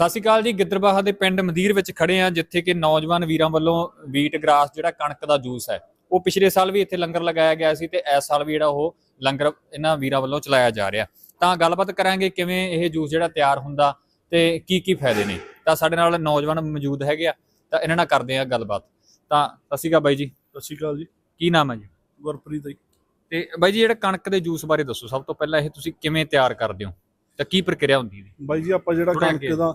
ਸਤਿ ਸ਼੍ਰੀ ਅਕਾਲ ਜੀ ਗਿੱਦਰਬਾਹਾ ਦੇ ਪਿੰਡ ਮਦੀਰ ਵਿੱਚ ਖੜੇ ਆ ਜਿੱਥੇ ਕਿ ਨੌਜਵਾਨ ਵੀਰਾਂ ਵੱਲੋਂ ਵੀਟ ਗ੍ਰਾਸ ਜਿਹੜਾ ਕਣਕ ਦਾ ਜੂਸ ਹੈ ਉਹ ਪਿਛਲੇ ਸਾਲ ਵੀ ਇੱਥੇ ਲੰਗਰ ਲਗਾਇਆ ਗਿਆ ਸੀ ਤੇ ਇਸ ਸਾਲ ਵੀ ਜਿਹੜਾ ਉਹ ਲੰਗਰ ਇਹਨਾਂ ਵੀਰਾਂ ਵੱਲੋਂ ਚਲਾਇਆ ਜਾ ਰਿਹਾ। ਤਾਂ ਗੱਲਬਾਤ ਕਰਾਂਗੇ ਕਿਵੇਂ ਇਹ ਜੂਸ ਜਿਹੜਾ ਤਿਆਰ ਹੁੰਦਾ ਤੇ ਕੀ ਕੀ ਫਾਇਦੇ ਨੇ। ਤਾਂ ਸਾਡੇ ਨਾਲ ਨੌਜਵਾਨ ਮੌਜੂਦ ਹੈਗੇ ਆ ਤਾਂ ਇਹਨਾਂ ਨਾਲ ਕਰਦੇ ਆ ਗੱਲਬਾਤ। ਤਾਂ ਸਤਿ ਸ਼੍ਰੀ ਅਕਾਲ ਬਾਈ ਜੀ। ਸਤਿ ਸ਼੍ਰੀ ਅਕਾਲ ਜੀ। ਕੀ ਨਾਮ ਹੈ ਜੀ? ਗੁਰਪ੍ਰੀਤ ਜੀ। ਤੇ ਬਾਈ ਜੀ ਜਿਹੜਾ ਕਣਕ ਦੇ ਜੂਸ ਬਾਰੇ ਦੱਸੋ ਸਭ ਤੋਂ ਪਹਿਲਾਂ ਇਹ ਤੁਸੀਂ ਕਿਵੇਂ ਤਿਆਰ ਕਰਦੇ ਹੋ? ਤਾਂ ਕੀ ਪ੍ਰਕਿਰਿਆ ਹੁੰਦੀ ਹੈ? ਬਾਈ ਜੀ ਆਪਾਂ ਜਿਹੜਾ ਕਣਕ। ਦਾ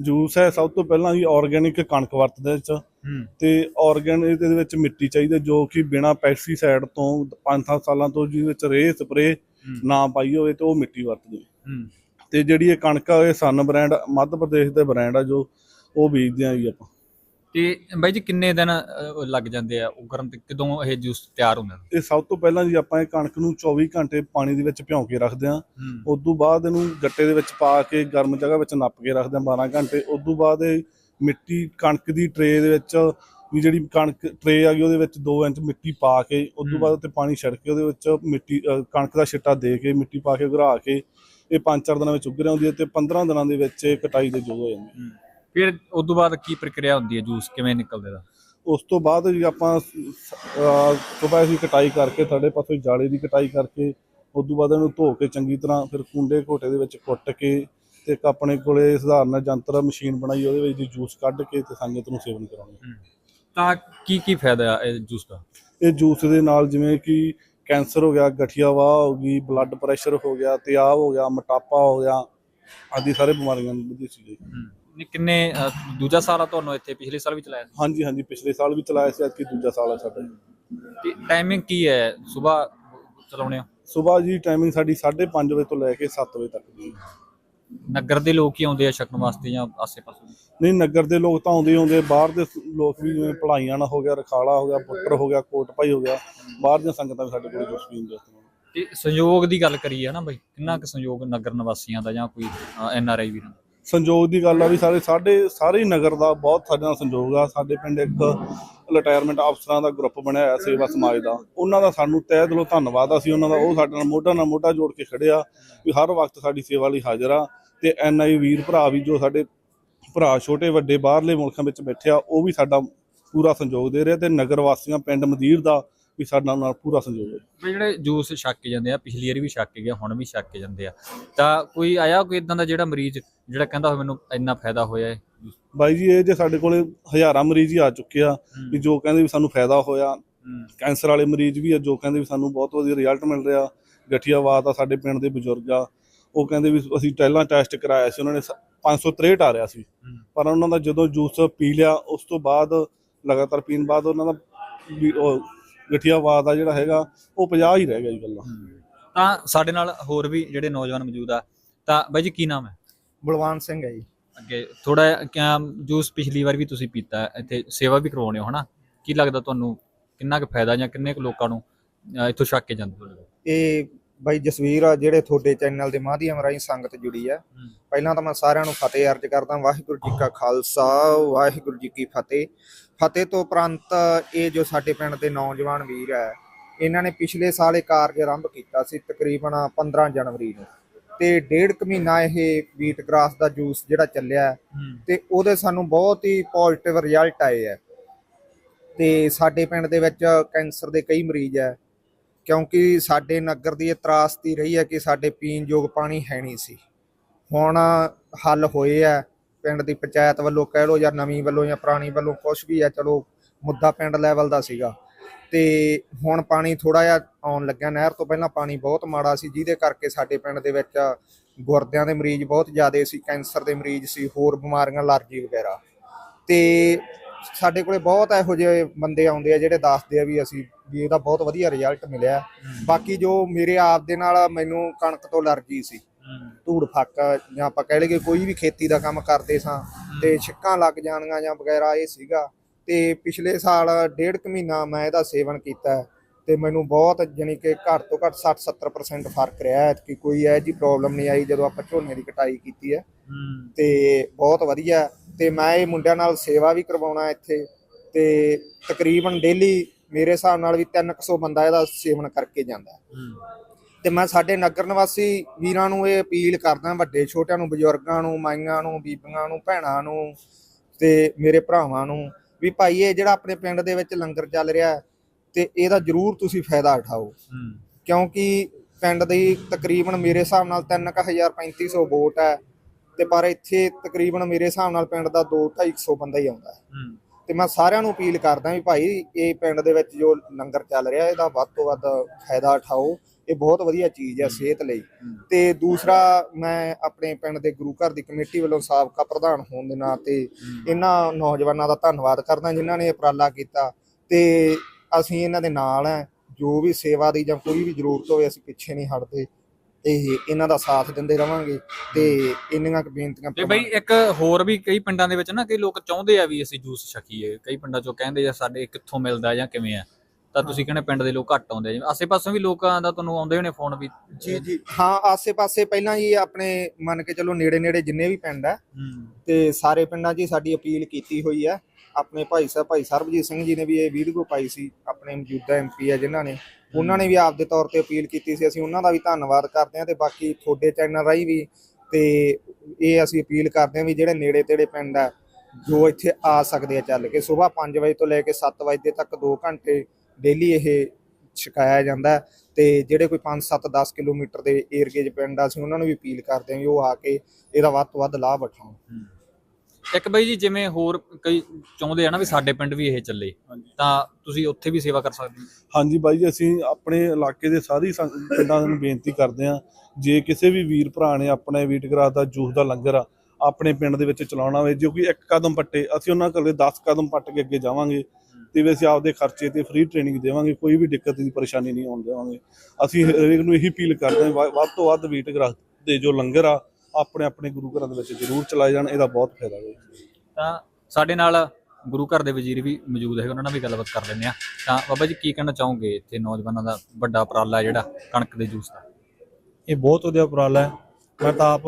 ਜੂਸ ਹੈ ਸਭ ਤੋਂ ਪਹਿਲਾਂ ਜੀ ਆਰਗੇਨਿਕ ਕਣਕ ਵਰਤਦੇ ਇਹ ਚ। ਹੂੰ। ਤੇ ਆਰਗੇਨਿਕ ਦੇ ਵਿੱਚ ਮਿੱਟੀ ਚਾਹੀਦੀ ਹੈ ਜੋ ਕਿ ਬਿਨਾ ਪੈਸਟੀਸਾਈਡ ਤੋਂ 5-7 ਸਾਲਾਂ ਤੋਂ ਜਿਹਦੇ ਵਿੱਚ ਰੇ ਸਪਰੇ ਨਾ ਪਾਈ ਹੋਵੇ ਤੇ ਉਹ ਮਿੱਟੀ ਵਰਤਦੇ ਹੂੰ। ਤੇ ਜਿਹੜੀ ਇਹ ਕਣਕ ਆ ਇਹ ਸਨ ਬ੍ਰਾਂਡ ਮੱਧ ਪ੍ਰਦੇਸ਼ ਦੇ ਬ੍ਰਾਂਡ ਆ ਜੋ ਉਹ ਬੀਜਦੇ ਆ ਜੀ ਆਪਾਂ। ਤੇ ਬਾਈ ਜੀ ਕਿੰਨੇ ਦਿਨ ਅਹ, ਲੱਗ ਜਾਂਦੇ ਆ ਉਗਰਨ ਤੇ? ਕਦੋਂ ਇਹ ਜੂਸ ਤਿਆਰ ਹੁੰਦਾ ਇਹ ਸਭ ਤੋਂ ਪਹਿਲਾਂ ਜੀ ਆਪਾਂ ਇਹ ਕਣਕ ਨੂੰ 24 ਘੰਟੇ ਪਾਣੀ ਦੇ ਵਿੱਚ ਭਿਉਂ ਕੇ ਰੱਖਦੇ ਆ ਹੂੰ। ਉਸ ਤੋਂ ਬਾਅਦ ਇਹਨੂੰ ਗੱਟੇ ਦੇ ਵਿੱਚ ਪਾ ਕੇ ਗਰਮ ਜਗ੍ਹਾ ਵਿੱਚ ਨੱਪ ਕੇ ਰੱਖਦੇ ਆ 12 ਘੰਟੇ। ਉਸ ਤੋਂ ਬਾਅਦ ਇਹ ਮਿੱਟੀ ਕਣਕ ਦੀ ਟਰੇ ਦੇ ਵਿੱਚ ਵੀ ਜਿਹੜੀ ਕਣਕ ਟਰੇ ਆ ਗਈ ਉਹਦੇ ਵਿੱਚ 2 ਇੰਚ ਮਿੱਟੀ ਪਾ ਕੇ ਉਸ ਤੋਂ ਹੂੰ। ਬਾਅਦ ਉੱਤੇ ਪਾਣੀ ਛਿੜਕ ਕੇ ਉਹਦੇ ਵਿੱਚ ਮਿੱਟੀ ਅ, ਕਣਕ ਦਾ ਛਿੱਟਾ ਦੇ ਕੇ ਮਿੱਟੀ ਪਾ ਕੇ ਘਰਾ ਕੇ ਇਹ 5-4 ਦਿਨਾਂ ਵਿੱਚ ਉੱਗ ਰਹੀ ਹੈ ਤੇ 15 ਦਿਨਾਂ ਦੇ ਵਿੱਚ ਇਹ ਕਟਾਈ ਦੇ ਯੋਗ ਹੋ ਜਾਂਦੀ ਹੈ ਹੂੰ। ਫਿਰ ਉਸ ਤੋਂ ਬਾਅਦ ਕੀ ਪ੍ਰਕਿਰਿਆ ਹੁੰਦੀ ਹੈ ਜੂਸ ਕਿਵੇਂ ਨਿਕਲਦੇ ਦਾ ਉਸ ਤੋਂ ਬਾਅਦ ਜੀ ਆਪਾਂ ਸਵੇਰ ਅਸੀਂ ਕਟਾਈ ਕਰਕੇ ਸਾਡੇ ਪਾਸੋਂ ਜਾਲੇ ਦੀ ਕਟਾਈ ਕਰਕੇ ਉਸ ਤੋਂ ਬਾਅਦ ਇਹਨੂੰ ਧੋ ਕੇ ਚੰਗੀ ਤਰ੍ਹਾਂ ਫਿਰ ਕੁੰਡੇ ਘੋਟੇ ਦੇ ਵਿੱਚ ਕੁੱਟ ਕੇ ਤੇ ਇੱਕ ਆਪਣੇ ਕੋਲੇ ਸਧਾਰਨ ਯੰਤਰ ਮਸ਼ੀਨ ਬਣਾਈ ਉਹਦੇ ਵਿੱਚ ਦੀ ਜੂਸ ਕੱਢ ਕੇ ਤੇ ਸੰਗਤ ਨੂੰ ਸੇਵਨ ਕਰਾਉਣੀ। ਤਾਂ ਕੀ ਕੀ ਫਾਇਦਾ ਹੈ ਇਹ ਜੂਸ ਦਾ? ਇਹ ਜੂਸ ਦੇ ਨਾਲ ਜਿਵੇਂ ਕਿ ਕੈਂਸਰ ਹੋ ਗਿਆ ਗਠੀਆ ਵਾਹ ਹੋ ਗਈ ਬਲੱਡ ਪ੍ਰੈਸ਼ਰ ਹੋ ਗਿਆ ਤਿਆਬ ਹੋ ਗਿਆ ਮੋਟਾਪਾ ਹੋ ਗਿਆ ਆਦਿ ਸਾਰੇ ਬਿਮਾਰੀਆਂ ਨੂੰ ਵਧੀਆ ਚੀਜ਼ ਹੈ। ਨਹੀਂ ਕਿੰਨੇ ਦੂਜਾ ਸਾਲ ਆ ਤੁਹਾਨੂੰ ਇੱਥੇ? ਪਿਛਲੇ ਸਾਲ ਵੀ ਚਲਾਇਆ ਸੀ? ਹਾਂਜੀ ਹਾਂਜੀ ਪਿਛਲੇ ਸਾਲ ਵੀ ਚਲਾਇਆ ਸੀ ਐਤਕੀ ਦੂਜਾ ਸਾਲ ਹੈ ਸਾਡਾ ਤੇ ਟਾਈਮਿੰਗ ਕੀ ਹੈ? ਸਵੇਰ ਚਲਾਉਣੇ ਹੋ? ਸਵੇਰ ਜੀ ਟਾਈਮਿੰਗ ਸਾਡੀ 5:30 ਵਜੇ ਤੋਂ ਲੈ ਕੇ 7 ਵਜੇ ਤੱਕ ਦੀ ਨਗਰ ਦੇ ਲੋਕ ਹੀ ਆਉਂਦੇ ਆ ਛਕਣ ਵਾਸਤੇ ਜਾਂ ਆਸੇ-ਪਾਸੇ? ਨਹੀਂ ਨਗਰ ਦੇ ਲੋਕ ਤਾਂ ਆਉਂਦੇ ਹੀ ਆਉਂਦੇ ਬਾਹਰ ਦੇ ਸ- ਲੋਕ ਵੀ ਜਿਵੇਂ ਭਲਾਈਆਂ ਹੋ ਗਿਆ ਰਖਾਲਾ ਹੋ ਗਿਆ ਪੁੱਟਰ ਹੋ ਗਿਆ ਕੋਟ ਭਾਈ ਹੋ ਗਿਆ ਬਾਹਰ ਦੀਆਂ ਸੰਗਤਾਂ ਵੀ ਸਾਡੇ ਕੋਲ ਜੂਸ ਪੀਣ ਦੇ ਇਸਤੇਮਾਲ ਤੇ ਸੰਯੋਗ ਦੀ ਗੱਲ ਕਰੀਏ ਨਾ ਬਾਈ ਕਿੰਨਾ ਕੁ ਸੰਯੋਗ ਨਗਰ ਨਿਵਾਸੀਆਂ ਦਾ ਜਾਂ ਕੋਈ ਐਨ ਆਰ ਆਈ ਵੀਰਾਂ ਦਾ? ਸੰਯੋਗ ਦੀ ਗੱਲ ਆ ਵੀ ਸਾਰੇ ਸਾਡੇ ਸਾਰੇ ਨਗਰ ਦਾ ਬਹੁਤ ਸਾਡੇ ਨਾਲ ਸੰਯੋਗ ਆ। ਸਾਡੇ ਪਿੰਡ ਇੱਕ ਰਿਟਾਇਰਮੈਂਟ ਅਫਸਰਾਂ ਦਾ ਗਰੁੱਪ ਬਣਿਆ ਹੋਇਆ ਸੇਵਾ ਸਮਾਜ ਦਾ। ਉਹਨਾਂ ਦਾ ਸਾਨੂੰ ਤਹਿ ਦਿਲੋਂ ਧੰਨਵਾਦ ਆ। ਅਸੀਂ ਉਹਨਾਂ ਦਾ ਉਹ ਸਾਡੇ ਨਾਲ ਮੋਢਾ ਨਾਲ ਮੋਢਾ ਜੋੜ ਕੇ ਖੜੇ ਆ ਵੀ ਹਰ ਵਕਤ ਸਾਡੀ ਸੇਵਾ ਲਈ ਹਾਜ਼ਰ ਆ। ਤੇ ਐਨਆਈ ਵੀਰ ਭਰਾ ਵੀ ਜੋ ਸਾਡੇ ਭਰਾ ਛੋਟੇ ਵੱਡੇ ਬਾਹਰਲੇ ਮੁਲਕਾਂ ਵਿੱਚ ਬੈਠੇ ਆ, ਉਹ ਵੀ ਸਾਡਾ ਪੂਰਾ ਸੰਯੋਗ ਦੇ ਰਿਹਾ ਤੇ ਨਗਰ ਵਾਸੀਆਂ ਪਿੰਡ ਮਦੀਰ ਦਾ ਵੀ ਸਾਡੇ ਨਾਲ ਪੂਰਾ ਸੰਯੋਗ ਹੈ ਵੀ ਜਿਹੜੇ ਜੂਸ ਛੱਕ ਕੇ ਜਾਂਦੇ ਆ ਪਿਛਲੀ ਵਾਰੀ ਵੀ ਛੱਕ ਕੇ ਗਿਆ ਹੁਣ ਵੀ ਛੱਕ ਕੇ ਜਾਂਦੇ ਆ। ਤਾਂ ਕੋਈ ਆਇਆ ਕੋਈ ਇਦਾਂ ਦਾ ਜਿਹੜਾ ਮਰੀਜ਼ ਜਿਹੜਾ ਕਹਿੰਦਾ ਹੋਵੇ ਮੈਨੂੰ ਇੰਨਾ ਫਾਇਦਾ ਹੋਇਆ ਹੈ? ਬਾਈ ਜੀ ਇਹ ਜੇ ਸਾਡੇ ਕੋਲੇ ਹਜ਼ਾਰਾਂ ਮਰੀਜ਼ ਹੀ ਆ ਚੁੱਕੇ ਆ ਵੀ ਜੋ ਕਹਿੰਦੇ ਵੀ ਸਾਨੂੰ ਫਾਇਦਾ ਹੋਇਆ। ਕੈਂਸਰ ਵਾਲੇ ਮਰੀਜ਼ ਵੀ ਆ ਜੋ ਕਹਿੰਦੇ ਵੀ ਸਾਨੂੰ ਬਹੁਤ ਵਧੀਆ ਰਿਜ਼ਲਟ ਮਿਲ ਰਿਹਾ। ਗਠੀਆਵਾਦ ਆ ਸਾਡੇ ਪਿੰਡ ਦੇ ਬਜ਼ੁਰਗ ਆ। ਉਹ ਕਹਿੰਦੇ ਵੀ ਅਸੀਂ ਪਹਿਲਾਂ ਟੈਸਟ ਕਰਾਇਆ ਸੀ ਉਹਨਾਂ ਨੇ ਸ- 563 ਆ ਰਿਹਾ ਸੀ। ਪਰ ਉਹਨਾਂ ਦਾ ਜਦੋਂ ਜੂਸ ਪੀ ਲਿਆ ਉਸ ਤੋਂ ਬਾਅਦ ਲਗਾਤਾਰ ਪੀਣ ਬਾਅਦ ਉਹਨਾਂ ਦਾ ਗਠੀਆਵਾਦ ਆ ਜਿਹੜਾ ਹੈਗਾ ਉਹ 50 ਹੀ ਰਹਿ ਗਿਆ ਜੀ ਗੱਲਾਂ ਤਾਂ ਸਾਡੇ ਨਾਲ ਹੋਰ ਵੀ ਜਿਹੜੇ ਨੌਜਵਾਨ ਮੌਜੂਦ ਆ ਤਾਂ ਬਾਈ ਜੀ ਕੀ ਨਾਮ ਹੈ? ਬਲਵਾਨ ਸਿੰਘ ਹੈ ਜੀ। ਅੱਗੇ ਥੋੜਾ ਕਿਆ ਜੂਸ ਪਿਛਲੀ ਵਾਰ ਵੀ ਤੁਸੀਂ ਪੀਤਾ ਇੱਥੇ ਸੇਵਾ ਵੀ ਕਰਵਾਉਣੇ ਹੋ ਹਨਾ? ਕੀ ਲੱਗਦਾ ਤੁਹਾਨੂੰ ਕਿੰਨਾ ਕੁ ਫਾਇਦਾ ਜਾਂ ਕਿੰਨੇ ਕੁ ਲੋਕਾਂ ਨੂੰ ਇੱਥੋਂ ਛੱਕ ਕੇ ਜਾਂਦੇ? ਇਹ ਬਾਈ ਜਸਵੀਰ ਆ ਜਿਹੜੇ ਤੁਹਾਡੇ ਚੈਨਲ ਦੇ ਮਾਧਿਅਮ ਰਾਹੀਂ ਸੰਗਤ ਜੁੜੀ ਆ। ਪਹਿਲਾਂ ਤਾਂ ਮੈਂ ਸਾਰਿਆਂ ਨੂੰ ਫਤਿਹ ਅਰਜ ਕਰਦਾ ਵਾਹਿਗੁਰੂ ਜੀ ਕਾ ਖਾਲਸਾ ਵਾਹਿਗੁਰੂ ਜੀ ਕੀ ਫਤਿਹ। ਫਤਿਹ ਤੋਂ ਉਪਰੰਤ ਇਹ ਜੋ ਸਾਡੇ ਪਿੰਡ ਦੇ ਨੌਜਵਾਨ ਵੀਰ ਹੈ ਇਹਨਾਂ ਨੇ ਪਿਛਲੇ ਸਾਲ ਇਹ ਕਾਰਜ ਆਰੰਭ ਕੀਤਾ ਸੀ ਤਕਰੀਬਨ 15 ਜਨਵਰੀ ਨੂੰ। ਤੇ ਡੇਢ ਕੁ ਮਹੀਨਾ ਇਹ ਵੀਟ ਗ੍ਰਾਸ ਦਾ ਜੂਸ ਜਿਹੜਾ ਚੱਲਿਆ ਹੈ, ਤੇ ਉਹਦੇ ਸਾਨੂੰ ਬਹੁਤ ਹੀ ਪੋਜ਼ਿਟਿਵ ਰਿਜ਼ਲਟ ਆਏ ਆ ਤੇ ਸਾਡੇ ਪਿੰਡ ਦੇ ਵਿੱਚ ਕੈਂਸਰ ਦੇ ਕਈ ਮਰੀਜ਼ ਹੈ ਕਿਉਂਕਿ ਸਾਡੇ ਨਗਰ ਦੀ ਇਹ ਤਰਾਸਦੀ ਰਹੀ ਹੈ ਕਿ ਸਾਡੇ ਪੀਣ ਯੋਗ ਪਾਣੀ ਹੈ ਨਹੀਂ ਸੀ। ਹੁਣ ਹੱਲ ਹੋਏ ਆ ਪਿੰਡ ਦੀ ਪੰਚਾਇਤ ਵੱਲੋਂ ਕਹਿ ਲਓ ਜਾਂ ਨਵੀਂ ਵੱਲੋਂ ਜਾਂ ਪੁਰਾਣੀ ਵੱਲੋਂ ਕੁਝ ਵੀ ਆ ਚਲੋ ਮੁੱਦਾ ਪਿੰਡ ਲੈਵਲ ਦਾ ਸੀਗਾ। ਤੇ ਹੁਣ ਪਾਣੀ ਥੋੜਾ ਜਿਹਾ ਆਉਣ ਲੱਗਿਆ ਨਹਿਰ ਤੋਂ ਪਹਿਲਾਂ ਪਾਣੀ ਬਹੁਤ ਮਾੜਾ ਸੀ ਜਿਹਦੇ ਕਰਕੇ ਸਾਡੇ ਪਿੰਡ ਦੇ ਵਿੱਚ ਗੁਰਦਿਆਂ ਦੇ ਮਰੀਜ਼ ਬਹੁਤ ਜ਼ਿਆਦੇ ਸੀ ਕੈਂਸਰ ਦੇ ਮਰੀਜ਼ ਸੀ ਹੋਰ ਬਿਮਾਰੀਆਂ ਅਲਰਜੀ ਵਗੈਰਾ। ਤੇ ਸਾਡੇ ਕੋਲੇ ਬਹੁਤ ਇਹੋ ਜਿਹੇ ਬੰਦੇ ਆਉਂਦੇ ਆ ਜਿਹੜੇ ਦੱਸਦੇ ਆ ਵੀ ਅਸੀਂ ਵੀ ਇਹਦਾ ਬਹੁਤ ਵਧੀਆ ਰਿਜ਼ਲਟ ਮਿਲਿਆ। ਬਾਕੀ ਜੋ ਮੇਰੇ ਆਪ ਦੇ ਨਾਲ ਮੈਨੂੰ ਕਣਕ ਤੋਂ ਅਲਰਜੀ ਸੀ ਧੂੜ ਫੱਕ ਜਾਂ ਆਪਾਂ ਕਹਿ ਲਈਏ ਕੋਈ ਵੀ ਖੇਤੀ ਦਾ ਕੰਮ ਕਰਦੇ ਸਾਂ ਤੇ ਛਿੱਕਾਂ ਲੱਗ ਜਾਣੀਆਂ ਜਾਂ ਵਗੈਰਾ ਇਹ ਸੀਗਾ ਤੇ ਪਿਛਲੇ ਸਾਲ ਡੇਢ ਕੁ ਮਹੀਨਾ ਮੈਂ ਇਹਦਾ ਸੇਵਨ ਕੀਤਾ ਤੇ ਮੈਨੂੰ ਬਹੁਤ ਜਾਣੀ ਕਿ ਘੱਟ ਤੋਂ ਘੱਟ 60 70% ਫ਼ਰਕ ਰਿਹਾ ਹੈ ਕਿ ਕੋਈ ਇਹ ਜੀ ਪ੍ਰੋਬਲਮ ਨਹੀਂ ਆਈ ਜਦੋਂ ਆਪਾਂ ਝੋਨੇ ਦੀ ਕਟਾਈ ਕੀਤੀ ਹੈ ਤੇ ਬਹੁਤ ਵਧੀਆ। ਤੇ ਮੈਂ ਇਹ ਮੁੰਡਿਆਂ ਨਾਲ ਸੇਵਾ ਵੀ ਕਰਵਾਉਣਾ ਇੱਥੇ ਤੇ ਤਕਰੀਬਨ ਡੇਲੀ ਮੇਰੇ ਹਿਸਾਬ ਨਾਲ ਵੀ 300 ਬੰਦਾ ਇਹਦਾ ਸੇਵਨ ਕਰਕੇ ਜਾਂਦਾ। ਤੇ ਮੈਂ ਸਾਡੇ ਨਗਰ ਨਿਵਾਸੀ ਵੀਰਾਂ ਨੂੰ ਇਹ ਅਪੀਲ ਕਰਦਾ ਵੱਡੇ ਛੋਟਿਆਂ ਨੂੰ ਬਜ਼ੁਰਗਾਂ ਨੂੰ ਮਾਈਆਂ ਨੂੰ ਬੀਬੀਆਂ ਨੂੰ ਭੈਣਾਂ ਨੂੰ ਤੇ ਮੇਰੇ ਭਰਾਵਾਂ ਨੂੰ ਵੀ ਭਾਈ ਇਹ ਜਿਹੜਾ ਆਪਣੇ ਪਿੰਡ ਦੇ ਵਿੱਚ ਲੰਗਰ ਚੱਲ ਰਿਹਾ ਤੇ ਇਹਦਾ ਜ਼ਰੂਰ ਤੁਸੀਂ ਫਾਇਦਾ ਉਠਾਓ। ਕਿਉਂਕਿ ਪਿੰਡ ਦੀ ਤਕਰੀਬਨ ਮੇਰੇ ਹਿਸਾਬ ਨਾਲ 3350 ਵੋਟ ਹੈ ਤੇ ਪਰ ਇੱਥੇ ਤਕਰੀਬਨ ਮੇਰੇ ਹਿਸਾਬ ਨਾਲ ਪਿੰਡ ਦਾ 2-250 ਬੰਦਾ ਹੀ ਆਉਂਦਾ ਤੇ ਮੈਂ ਸਾਰਿਆਂ ਨੂੰ ਅਪੀਲ ਕਰਦਾ ਵੀ ਭਾਈ ਇਹ ਪਿੰਡ ਦੇ ਵਿੱਚ ਜੋ ਲੰਗਰ ਚੱਲ ਰਿਹਾ ਇਹਦਾ ਵੱਧ ਤੋਂ ਵੱਧ ਫਾਇਦਾ ਉਠਾਓ ਇਹ ਬਹੁਤ ਵਧੀਆ ਚੀਜ਼ ਹੈ। ਸਿਹਤ ਲਈ। ਤੇ ਦੂਸਰਾ ਮੈਂ ਆਪਣੇ ਪਿੰਡ ਦੇ ਗੁਰੂ ਘਰ ਦੀ ਕਮੇਟੀ ਵੱਲੋਂ ਸਾਬਕਾ ਪ੍ਰਧਾਨ ਹੋਣ ਦੇ ਨਾਤੇ ਇਹਨਾਂ ਨੌਜਵਾਨਾਂ ਦਾ ਧੰਨਵਾਦ ਕਰਦਾ ਜਿਨ੍ਹਾਂ ਨੇ ਇਹ ਉਪਰਾਲਾ ਕੀਤਾ। ਤੇ ਅਸੀਂ ਇਹਨਾਂ ਦੇ ਨਾਲ ਹੈ ਜੋ ਵੀ ਸੇਵਾ ਦੀ ਜਾਂ ਕੋਈ ਵੀ ਜ਼ਰੂਰਤ ਹੋਵੇ ਅਸੀਂ ਪਿੱਛੇ ਨਹੀਂ ਹਟਦੇ। ਤੇ ਇਹਨਾਂ ਦਾ ਸਾਥ ਦਿੰਦੇ ਰਵਾਂਗੇ ਤੇ ਇੰਨੀਆਂ ਕੁ ਬੇਨਤੀਆਂ ਤੇ ਬਈ ਇੱਕ ਹੋਰ ਵੀ ਕਈ ਪਿੰਡਾਂ ਦੇ ਵਿੱਚ ਨਾ ਕਈ ਲੋਕ ਚਾਹੁੰਦੇ ਆ ਵੀ ਅਸੀਂ ਜੂਸ ਛਕੀਏ। ਕਈ ਪਿੰਡਾਂ ਚੋਂ ਕਹਿੰਦੇ ਆ ਸਾਡੇ ਕਿੱਥੋਂ ਮਿਲਦਾ ਜਾਂ ਕਿਵੇਂ ਆ? ਤਾਂ ਤੁਸੀਂ ਕਹਿੰਦੇ ਪਿੰਡ ਦੇ ਲੋਕ ਘੱਟ ਆਉਂਦੇ ਆ ਜਿਵੇਂ ਆਸੇ-ਪਾਸੋਂ ਵੀ ਲੋਕਾਂ ਦਾ ਤੁਹਾਨੂੰ ਆਉਂਦੇ ਹੋਣੇ ਫੋਨ ਵੀ? ਜੀ ਜੀ। ਹਾਂ ਆਸੇ-ਪਾਸੇ ਪਹਿਲਾਂ ਜੀ ਆਪਣੇ ਮੰਨ ਕੇ ਚੱਲੋ ਨੇੜੇ-ਨੇੜੇ ਜਿੰਨੇ ਵੀ ਪਿੰਡ ਆ ਤੇ ਸਾਰੇ ਪਿੰਡਾਂ 'ਚ ਹੀ ਸਾਡੀ ਅਪੀਲ ਕੀਤੀ ਹੋਈ ਹੈ ਆਪਣੇ ਭਾਈ ਸਾਹਿਬ ਭਾਈ ਸਰਬਜੀਤ ਸਿੰਘ ਜੀ ਨੇ ਵੀ ਇਹ ਵੀਡੀਓ ਪਾਈ ਸੀ ਆਪਣੇ ਮੌਜੂਦਾ ਐਮਪੀ ਆ ਜਿਨ੍ਹਾਂ ਨੇ। ਉਹਨਾਂ ਨੇ ਵੀ ਆਪਦੇ ਤੌਰ ਤੇ ਅਪੀਲ ਕੀਤੀ ਸੀ। ਅਸੀਂ ਉਹਨਾਂ ਦਾ ਵੀ ਧੰਨਵਾਦ ਕਰਦੇ ਹਾਂ ਤੇ ਬਾਕੀ ਤੁਹਾਡੇ ਚੈਨਲ ਰਾਹੀਂ ਵੀ ਤੇ ਇਹ ਅਸੀਂ ਅਪੀਲ ਕਰਦੇ ਹਾਂ ਵੀ ਜਿਹੜੇ ਨੇੜੇ ਤੇੜੇ ਪਿੰਡ ਆ ਜੋ ਇੱਥੇ ਆ ਸਕਦੇ ਆ ਚੱਲ ਕੇ। ਸਵੇਰ 5 ਵਜੇ ਤੋਂ ਲੈ ਕੇ 7 ਵਜੇ ਤੱਕ 2 ਘੰਟੇ ਡੇਲੀ ਇਹ ਛਕਾਇਆ ਜਾਂਦਾ ਤੇ ਜਿਹੜੇ ਕੋਈ 5 7 10 ਕਿਲੋਮੀਟਰ ਦੇ ਏਰੀਏ 'ਚ ਪਿੰਡ ਆ ਅਸੀਂ ਉਹਨਾਂ ਨੂੰ ਵੀ ਅਪੀਲ ਕਰਦੇ ਹਾਂ ਵੀ ਉਹ ਆ ਕੇ ਇਹਦਾ ਵੱਧ ਤੋਂ ਵੱਧ ਲਾਭ ਉਠਾਉਣ। ਇੱਕ ਬਈ ਜੀ ਜਿਵੇਂ ਹੋਰ ਕਈ ਚਾਹੁੰਦੇ ਆ ਨਾ ਵੀ ਸਾਡੇ ਪਿੰਡ ਵੀ ਇਹ ਚੱਲੇ ਹਾਂਜੀ। ਤਾਂ ਤੁਸੀਂ ਉੱਥੇ ਵੀ ਸੇਵਾ ਕਰ ਸਕਦੇ ਹੋ? ਹਾਂਜੀ ਬਾਈ ਜੀ ਅਸੀਂ ਆਪਣੇ ਇਲਾਕੇ ਦੇ ਸਾਰੀ ਸੰ- ਪਿੰਡਾਂ ਨੂੰ ਬੇਨਤੀ ਕਰਦੇ ਹਾਂ ਜੇ ਕਿਸੇ ਵੀ ਵੀਰ ਭਰਾ ਨੇ ਆਪਣੇ ਵੀਟਗਰਾਸ ਦਾ ਜੂਸ ਦਾ ਲੰਗਰ ਆ ਆਪਣੇ ਪਿੰਡ ਦੇ ਵਿੱਚ ਚਲਾਉਣਾ ਹੋਵੇ ਜੋ ਕੋਈ ਇੱਕ ਕਦਮ ਪੱਟੇ ਅਸੀਂ ਉਹਨਾਂ ਕੋਲੇ 10 ਕਦਮ ਪੱਟ ਕੇ ਅੱਗੇ ਜਾਵਾਂਗੇ। ਤੇ ਵੀ ਅਸੀਂ ਆਪਦੇ ਖਰਚੇ ਤੇ ਫ੍ਰੀ ਟ੍ਰੇਨਿੰਗ ਦੇਵਾਂਗੇ ਕੋਈ ਵੀ ਦਿੱਕਤ ਦੀ ਪਰੇਸ਼ਾਨੀ ਨਹੀਂ ਆਉਣ ਦੇਵਾਂਗੇ। ਅਸੀਂ ਹਰੇਕ ਨੂੰ ਇਹੀ ਅਪੀਲ ਕਰਦੇ ਹਾਂ ਵ- ਵੱਧ ਤੋਂ ਵੱਧ ਵੀਟਗਰਾਸ ਦੇ ਜੋ ਲੰਗਰ ਆ ਆਪਣੇ ਆਪਣੇ ਗੁਰੂ ਘਰਾਂ ਦੇ ਵਿੱਚ ਜ਼ਰੂਰ ਚਲਾਏ ਜਾਣ ਇਹਦਾ ਬਹੁਤ ਫਾਇਦਾ ਹੋਵੇ ਤਾਂ ਸਾਡੇ ਨਾਲ ਗੁਰੂ ਘਰ ਦੇ ਵਜ਼ੀਰ ਵੀ ਮੌਜੂਦ ਹੈਗੇ ਉਹਨਾਂ ਨਾਲ ਵੀ ਗੱਲਬਾਤ ਕਰ ਲੈਂਦੇ ਆ ਤਾਂ ਬਾਬਾ ਜੀ ਕੀ ਕਹਿਣਾ ਚਾਹੋਗੇ ਇੱਥੇ ਨੌਜਵਾਨਾਂ ਦਾ ਵੱਡਾ ਉਪਰਾਲਾ ਹੈ ਜਿਹੜਾ ਕਣਕ ਦੇ ਜੂਸ ਦਾ? ਇਹ ਬਹੁਤ ਵਧੀਆ ਉਪਰਾਲਾ ਹੈ। ਮੈਂ ਤਾਂ ਆਪ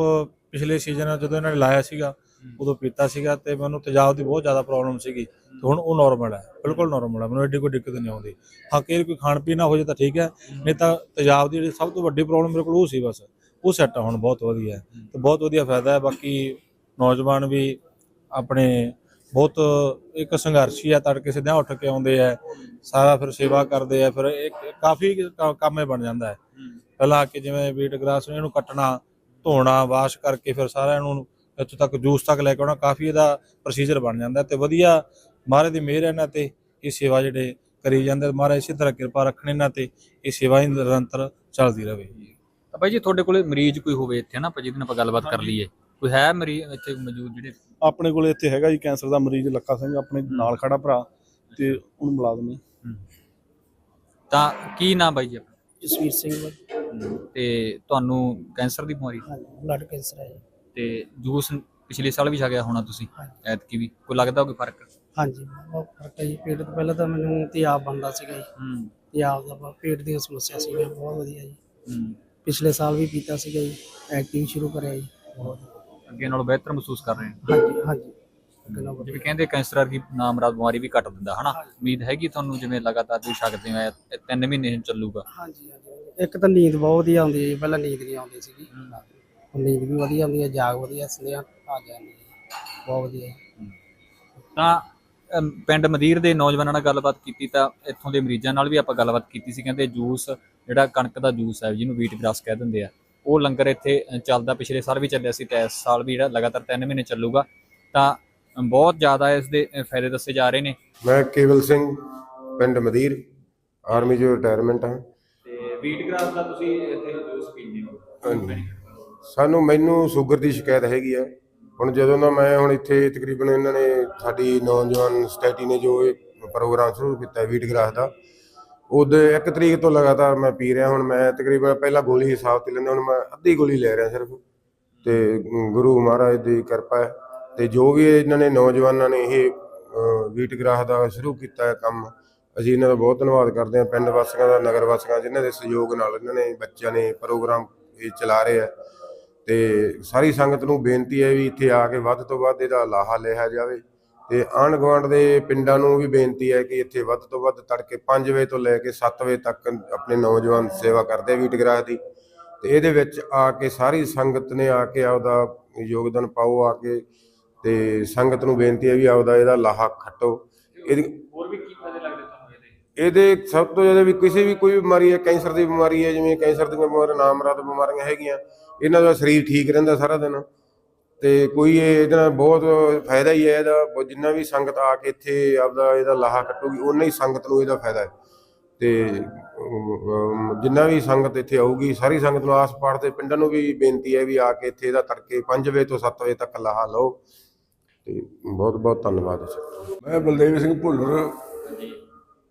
ਪਿਛਲੇ ਸੀਜ਼ਨ ਜਦੋਂ ਇਹਨਾਂ ਨੇ ਲਾਇਆ ਸੀਗਾ ਉਦੋਂ ਪੀਤਾ ਸੀਗਾ ਤੇ ਮੈਨੂੰ ਤੇਜ਼ਾਬ ਦੀ ਬਹੁਤ ਜ਼ਿਆਦਾ ਪ੍ਰੋਬਲਮ ਸੀਗੀ। ਤੇ ਹੁਣ ਉਹ ਨਾਰਮਲ ਹੈ ਬਿਲਕੁਲ ਨਾਰਮਲ ਹੈ। ਮੈਨੂੰ ਐਡੀ ਕੋਈ ਦਿੱਕਤ ਨਹੀਂ ਆਉਂਦੀ। ਹਾਂ ਕਿ ਕੋਈ ਖਾਣ ਪੀਣ ਨਾ ਹੋ ਜਾਏ ਤਾਂ ਠੀਕ ਹੈ ਨਹੀਂ ਤਾਂ ਤੇਜ਼ਾਬ ਦੀ ਜਿਹੜੀ ਸਭ ਤੋਂ ਵੱਡੀ ਪ੍ਰੋਬਲਮ ਮੇਰੇ ਕੋਲ ਉਹ ਸੀ ਬਸ। ਉਹ ਸੈੱਟ ਹੁਣ ਬਹੁਤ ਵਧੀਆ ਤੇ ਬਹੁਤ ਵਧੀਆ ਫਾਇਦਾ ਹੈ। ਬਾਕੀ ਨੌਜਵਾਨ ਵੀ ਆਪਣੇ ਬਹੁਤ ਇੱਕ ਸੰਘਰਸ਼ੀ ਆ ਤੜਕੇ ਸਿੱਧਾ ਉੱਠ ਕੇ ਆਉਂਦੇ ਆ ਸਾਰਾ ਫਿਰ ਸੇਵਾ ਕਰਦੇ ਆ ਫਿਰ ਇੱਕ ਕਾਫੀ ਕੰਮ ਬਣ ਜਾਂਦਾ ਹੈ। ਪਹਿਲਾਂ ਆ ਕੇ ਜਿਵੇਂ ਵੀਟ ਗ੍ਰਾਸ ਨੂੰ ਇਹਨੂੰ ਕੱਟਣਾ ਧੋਣਾ ਵਾਸ਼ ਕਰਕੇ ਫਿਰ ਸਾਰਾ ਇਹਨੂੰ ਇੱਥੋਂ ਤੱਕ ਜੂਸ ਤੱਕ ਲੈ ਕੇ ਆਉਣਾ ਕਾਫੀ ਇਹਦਾ ਪ੍ਰੋਸੀਜਰ ਬਣ ਜਾਂਦਾ ਤੇ ਵਧੀਆ ਮਹਾਰਾਜ ਦੀ ਮਿਹਰ ਇਹਨਾਂ ਤੇ ਇਹ ਸੇਵਾ ਜਿਹੜੇ ਕਰੀ ਜਾਂਦੇ ਮਹਾਰਾਜ ਇਸੇ ਤਰ੍ਹਾਂ ਕਿਰਪਾ ਰੱਖਣ ਇਹਨਾਂ ਤੇ ਇਹ ਸੇਵਾ ਹੀ ਨਿਰੰਤਰ ਚੱਲਦੀ ਰਹੇ। ਤਾਂ ਬਾਈ ਜੀ ਤੁਹਾਡੇ ਕੋਲੇ ਮਰੀਜ਼ ਕੋਈ ਹੋਵੇ ਇੱਥੇ ਨਾ ਆਪਾਂ ਜਿਹਦੇ ਨਾਲ ਆਪਾਂ ਗੱਲਬਾਤ ਕਰ ਲਈਏ ਕੋਈ ਹੈ ਮਰੀਜ਼ ਇੱਥੇ ਮੌਜੂਦ ਜਿਹੜੇ? ਆਪਣੇ ਕੋਲੇ ਇੱਥੇ ਹੈਗਾ ਜੀ ਕੈਂਸਰ ਦਾ ਮਰੀਜ਼ ਲੱਖਾ ਸਿੰਘ ਆਪਣੇ ਨਾਲ ਖੜਾ ਭਰਾ ਤੇ ਉਹਨੂੰ ਮਿਲਾ ਦਿੰਦੇ ਤਾਂ ਕੀ ਨਾਮ ਬਾਈ ਜੀ ਆਪਣਾ? ਜਸਵੀਰ ਸਿੰਘ ਤੇ ਤੁਹਾਨੂੰ ਕੈਂਸਰ ਦੀ ਬਿਮਾਰੀ? ਬਲੱਡ ਕੈਂਸਰ ਹੈ ਜੀ। ਤੇ ਜੂਸ ਪਿਛਲੇ ਸਾਲ ਵੀ ਛਕਿਆ ਹੋਣਾ ਤੁਸੀਂ ਹਾਂਜੀ। ਐਤਕੀ ਵੀ। ਕੋਈ ਲੱਗਦਾ ਕੋਈ ਫ਼ਰਕ? ਹਾਂਜੀ ਬਹੁਤ ਫ਼ਰਕ ਹੈ ਜੀ। ਪੇਟ ਤੋਂ ਪਹਿਲਾਂ ਤਾਂ ਮੈਨੂੰ ਤਿਆਬ ਬਣਦਾ ਸੀਗਾ ਜੀ। ਹੂੰ। ਤਿਆਬ ਦਾ ਬਹੁਤ ਪੇਟ ਦੀ ਸਮੱਸਿਆ ਸੀ ਬਹੁਤ ਵਧੀਆ ਜੀ। ਹੂੰ। ਪਿਛਲੇ ਸਾਲ ਵੀ ਪੀਤਾ ਸੀਗਾ ਜੀ। ਐਕਟਿਵ ਸ਼ੁਰੂ ਕਰਿਆ ਜੀ। ਬਹੁਤ। ਅੱਗੇ ਨਾਲੋਂ ਬਿਹਤਰ ਮਹਿਸੂਸ ਕਰ ਰਹੇ ਹਾਂ? ਹਾਂਜੀ ਹਾਂਜੀ। ਅੱਗੇ ਨਾਲੋਂ ਜਿਵੇਂ। ਕਹਿੰਦੇ ਕੈਂਸਰ ਵਰਗੀ ਨਾਮਰਾਦ ਬਿਮਾਰੀ ਵੀ ਘਟ ਦਿੰਦਾ ਹਨਾ? ਉਮੀਦ ਹੈਗੀ ਤੁਹਾਨੂੰ ਜਿਵੇਂ ਲਗਾਤਾਰ ਤੁਸੀਂ ਛਕਦੇ ਹੋ ਇਹ ਤਿੰਨ ਮਹੀਨੇ ਚੱਲੂਗਾ? ਹਾਂਜੀ ਹਾਂਜੀ। ਇੱਕ ਤਾਂ ਨੀਂਦ ਬਹੁਤ ਵਧੀਆ ਆਉਂਦੀ ਹੈ ਜੀ। ਪਹਿਲਾਂ ਨੀਂਦ ਨਹੀਂ ਆਉਂਦੀ ਸੀਗੀ। ਨੀਂਦ ਵੀ ਵਧੀਆ ਆਉਂਦੀ ਹੈ ਜਾਗ ਵਧੀਆ ਸੁਨੇਹਾ ਆ ਜਾਂਦੀ ਹੈ ਬਹੁਤ ਵਧੀਆ। ਤਾਂ ਅਮ, ਪਿੰਡ ਮਦੀਰ ਦੇ ਨੌਜਵਾਨਾਂ ਨਾਲ ਗੱਲਬਾਤ ਕੀਤੀ ਤਾਂ ਇੱਥੋਂ ਦੇ ਮਰੀਜ਼ਾਂ ਨਾਲ ਵੀ ਆਪਾਂ ਗੱਲਬਾਤ ਕੀਤੀ ਸੀ ਕਹਿੰਦੇ ਜੂਸ ਜਿਹੜਾ ਕਣਕ ਦਾ ਜੂਸ ਹੈ ਜਿਹਨੂੰ ਵੀਟ ਗ੍ਰਾਸ ਕਹਿ ਦਿੰਦੇ ਆ ਉਹ ਲੰਗਰ ਇੱਥੇ ਅ, ਚੱਲਦਾ ਪਿਛਲੇ ਸਾਲ ਵੀ ਚੱਲਿਆ ਸੀ ਤੇ ਇਸ ਸਾਲ ਵੀ ਜਿਹੜਾ ਲਗਾਤਾਰ 3 ਮਹੀਨੇ ਚੱਲੂਗਾ। ਤਾਂ ਬਹੁਤ ਜ਼ਿਆਦਾ ਇਸ ਦੇ ਅ, ਫਾਇਦੇ ਦੱਸੇ ਜਾ ਰਹੇ ਨੇ। ਮੈਂ ਕੇਵਲ ਸਿੰਘ ਪਿੰਡ ਮਦੀਰ ਆਰਮੀ ਜੋ ਰਿਟਾਇਰਮੈਂਟ ਹੈ ਤੇ ਵੀਟ ਗ੍ਰਾਸ ਦਾ ਤੁਸੀਂ ਇੱਥੇ ਜੂਸ ਪੀਂਦੇ ਹੋ। ਸਾਨੂੰ ਮੈਨੂੰ ਸ਼ੂਗਰ ਦੀ ਸ਼ਿਕਾਇਤ ਹੈਗੀ ਹੈ ਹੁਣ ਜਦੋਂ ਦਾ ਮੈਂ ਹੁਣ ਇੱਥੇ ਤਕਰੀਬਨ ਇਹਨਾਂ ਨੇ ਸਾਡੀ ਨੌਜਵਾਨ ਸਟੇਟੀ ਨੇ ਜੋ ਇਹ ਪ੍ਰੋਗਰਾਮ ਸ਼ੁਰੂ ਕੀਤਾ ਵੀਟ ਗ੍ਰਾਸ ਦਾ ਉਹਦੇ 1 ਤਰੀਕ ਤੋਂ ਲਗਾਤਾਰ ਮੈਂ ਪੀ ਰਿਹਾ। ਹੁਣ ਮੈਂ ਤਕਰੀਬਨ ਪਹਿਲਾਂ ਗੋਲੀ ਹਿਸਾਬ ਤੇ ਲੈਂਦਾ ਹੁਣ ਮੈਂ ਅੱਧੀ ਗੋਲੀ ਲੈ ਰਿਹਾ ਸਿਰਫ। ਤੇ ਗੁਰੂ ਮਹਾਰਾਜ ਦੀ ਕਿਰਪਾ ਹੈ। ਤੇ ਜੋ ਵੀ ਇਹਨਾਂ ਨੇ ਨੌਜਵਾਨਾਂ ਨੇ ਇਹ ਅ, ਵੀਟ ਗ੍ਰਾਸ ਦਾ ਸ਼ੁਰੂ ਕੀਤਾ ਹੈ ਕੰਮ ਅਸੀਂ ਇਹਨਾਂ ਦਾ ਬਹੁਤ ਧੰਨਵਾਦ ਕਰਦੇ ਹਾਂ। ਪਿੰਡ ਵਾਸੀਆਂ ਦਾ ਨਗਰ ਵਾਸੀਆਂ ਜਿਨ੍ਹਾਂ ਦੇ ਸਹਿਯੋਗ ਨਾਲ ਇਹਨਾਂ ਨੇ ਬੱਚਿਆਂ ਨੇ ਪ੍ਰੋਗਰਾਮ ਇਹ ਚਲਾ ਰਹੇ ਆ। ਤੇ ਸਾਰੀ ਸੰਗਤ ਨੂੰ ਬੇਨਤੀ ਹੈ ਵੀ ਇੱਥੇ ਆ ਕੇ ਵੱਧ ਤੋਂ ਵੱਧ ਇਹਦਾ ਲਾਹਾ ਲਿਆ ਜਾਵੇ ਤੇ ਆਂਢ ਗੁਆਂਢ ਦੇ ਪਿੰਡਾਂ ਨੂੰ ਵੀ ਬੇਨਤੀ ਹੈ ਕਿ ਇੱਥੇ ਵੱਧ ਤੋਂ ਵੱਧ ਤੜਕੇ 5 ਵਜੇ ਤੋਂ ਲੈ ਕੇ 7 ਵਜੇ ਤੱਕ ਆਪਣੇ ਨੌਜਵਾਨ ਸੇਵਾ ਕਰਦੇ ਆ ਵੀਟਗ੍ਰਾਹ ਦੀ। ਤੇ ਇਹਦੇ ਵਿੱਚ ਆ ਕੇ ਸਾਰੀ ਸੰਗਤ ਨੇ ਆ ਕੇ ਆਪਦਾ ਯੋਗਦਾਨ ਪਾਓ ਆ ਕੇ ਤੇ ਸੰਗਤ ਨੂੰ ਬੇਨਤੀ ਹੈ ਵੀ ਆਪਦਾ ਇਹਦਾ ਲਾਹਾ ਖੱਟੋ। ਇਹਦੀ ਹੋਰ ਵੀ ਕੀ ਫਾਇਦੇ ਲੱਗਦੇ ਤੁਹਾਨੂੰ ਇਹਦੇ? ਇਹਦੇ ਸਭ ਤੋਂ ਜ਼ਿਆਦਾ ਵੀ ਕਿਸੇ ਵੀ ਕੋਈ ਬਿਮਾਰੀ ਹੈ ਕੈਂਸਰ ਦੀ ਬਿਮਾਰੀ ਹੈ ਜਿਵੇਂ ਕੈਂਸਰ ਦੀਆਂ ਬਿਮਾਰੀਆਂ ਨਾਮਰਾਦ ਬਿਮਾਰੀਆਂ ਹੈਗੀਆਂ ਇਹਨਾਂ ਦਾ ਸਰੀਰ ਠੀਕ ਰਹਿੰਦਾ ਸਾਰਾ ਦਿਨ। ਤੇ ਕੋਈ ਇਹ ਇਹਦੇ ਨਾਲ ਬਹੁਤ ਫਾਇਦਾ ਹੀ ਹੈ ਇਹਦਾ। ਜਿੰਨਾ ਵੀ ਸੰਗਤ ਆ ਕੇ ਇੱਥੇ ਆਪਦਾ ਇਹਦਾ ਲਾਹਾ ਕੱਟੂਗੀ ਉਨਾ ਹੀ ਸੰਗਤ ਨੂੰ ਇਹਦਾ ਫਾਇਦਾ ਹੈ। ਤੇ ਜਿੰਨਾ ਵੀ ਸੰਗਤ ਇੱਥੇ ਆਊਗੀ ਸਾਰੀ ਸੰਗਤ ਨੂੰ ਆਸ-ਪਾਸ ਦੇ ਪਿੰਡਾਂ ਨੂੰ ਵੀ ਬੇਨਤੀ ਹੈ ਵੀ ਆ ਕੇ ਇੱਥੇ ਇਹਦਾ ਤੜਕੇ 5 ਵਜੇ ਤੋਂ 7 ਵਜੇ ਤੱਕ ਲਾਹਾ ਲਓ। ਤੇ ਬਹੁਤ ਬਹੁਤ ਧੰਨਵਾਦ ਜੀ ਮੈਂ ਬਲਦੇਵ ਸਿੰਘ ਭੁੱਲਰ।